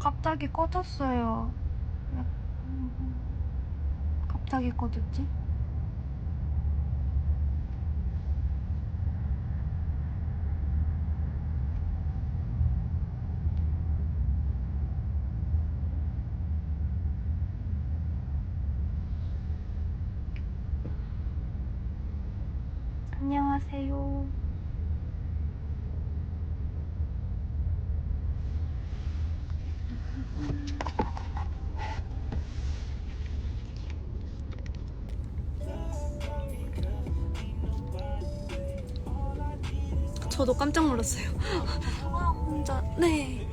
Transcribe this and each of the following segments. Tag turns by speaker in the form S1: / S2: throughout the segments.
S1: 갑자기 꺼졌어요. 갑자기 꺼졌지? 안녕하세요. 저도 깜짝 놀랐어요. 아, 혼자, 네.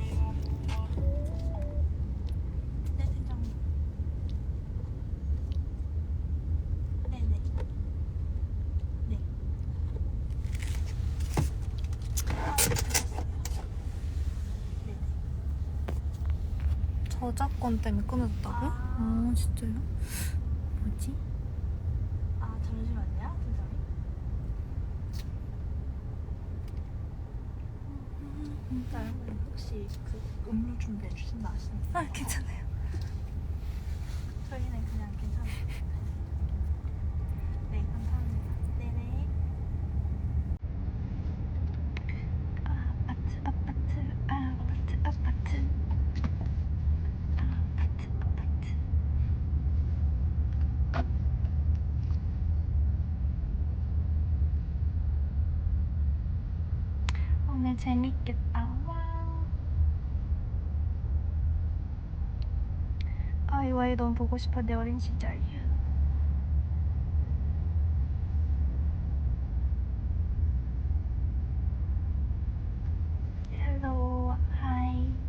S2: 네, 팀장님. 네네. 네. 네네.
S1: 저작권 때문에 끊어졌다고요?
S2: 아.
S1: 아, 진짜요? 뭐지?
S2: 아, 잠시만요, 팀장님. 팀장님, 혹시 그 음료 준비해 주신다 하시나요?
S1: 아, 괜찮아요.
S2: 저희는 그냥 괜찮아요. 네, 감사합니다. 네네.
S1: 아파트, 아파트, 아파트, 아파트. 아파트, 아파트. 오늘 재밌겠다. 와. 아이와이 너무 보고 싶어 내 어린 시절. 헬로, 하이.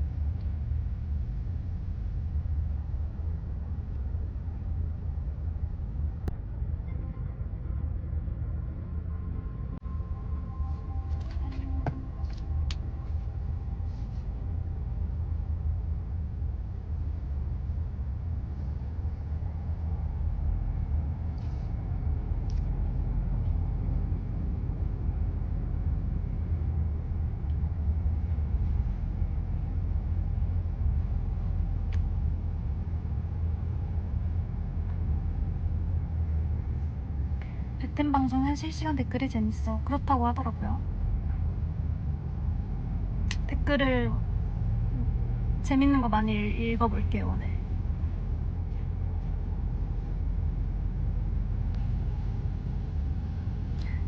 S1: 배템 방송은 실시간 댓글이 재밌어. 그렇다고 하더라고요. 댓글을 재밌는 거 많이 읽어볼게요, 오늘.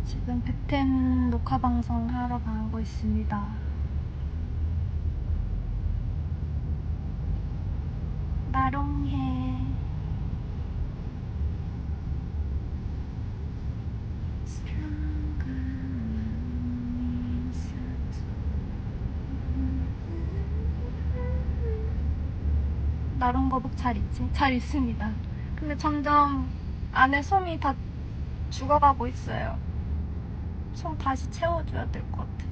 S1: 지금 배템 녹화 방송 하러 가고 있습니다. 마롱해. 나름 거북 잘 있지? 잘 있습니다. 근데 점점 안에 솜이 다 죽어가고 있어요. 솜 다시 채워줘야 될 것 같아.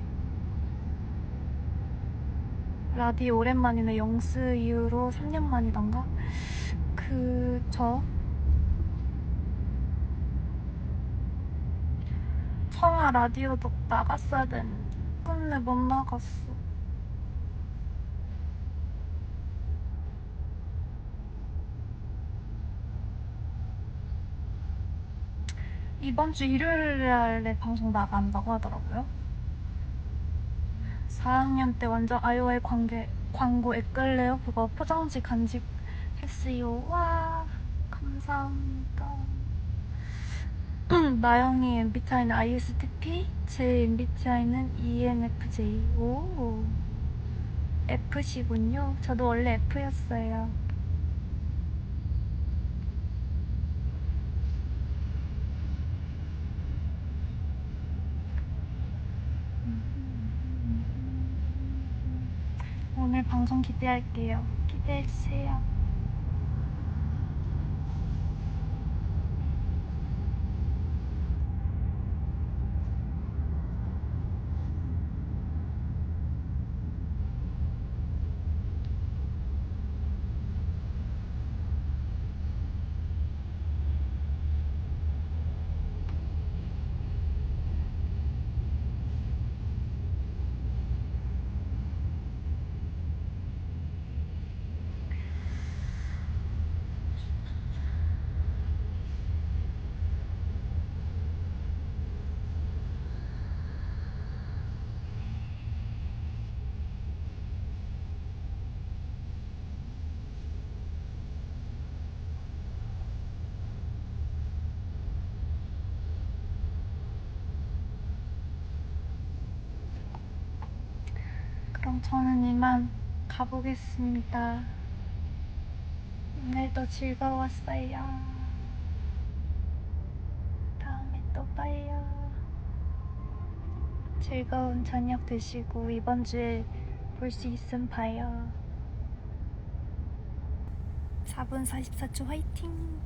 S1: 라디 오랜만이네. 영스 이후로 3년 만이던가? 그저 청아 라디오도 나갔어야 되는데 끝내 못 나갔어. 이번 주 일요일에 방송 나간다고 하더라고요. 4학년 때 완전 아이오아이 관계, 광고 헷갈래요? 그거 포장지 간직했어요. 와, 감사합니다. 나영이 MBTI는 ISTP, 제 MBTI는 ENFJ. 오, F시군요. 저도 원래 F였어요. 오늘 방송 기대할게요. 기대해주세요. 그럼 저는 이만 가보겠습니다. 오늘도 즐거웠어요. 다음에 또 봐요. 즐거운 저녁 되시고 이번 주에 볼 수 있음 봐요. 4분 44초 화이팅!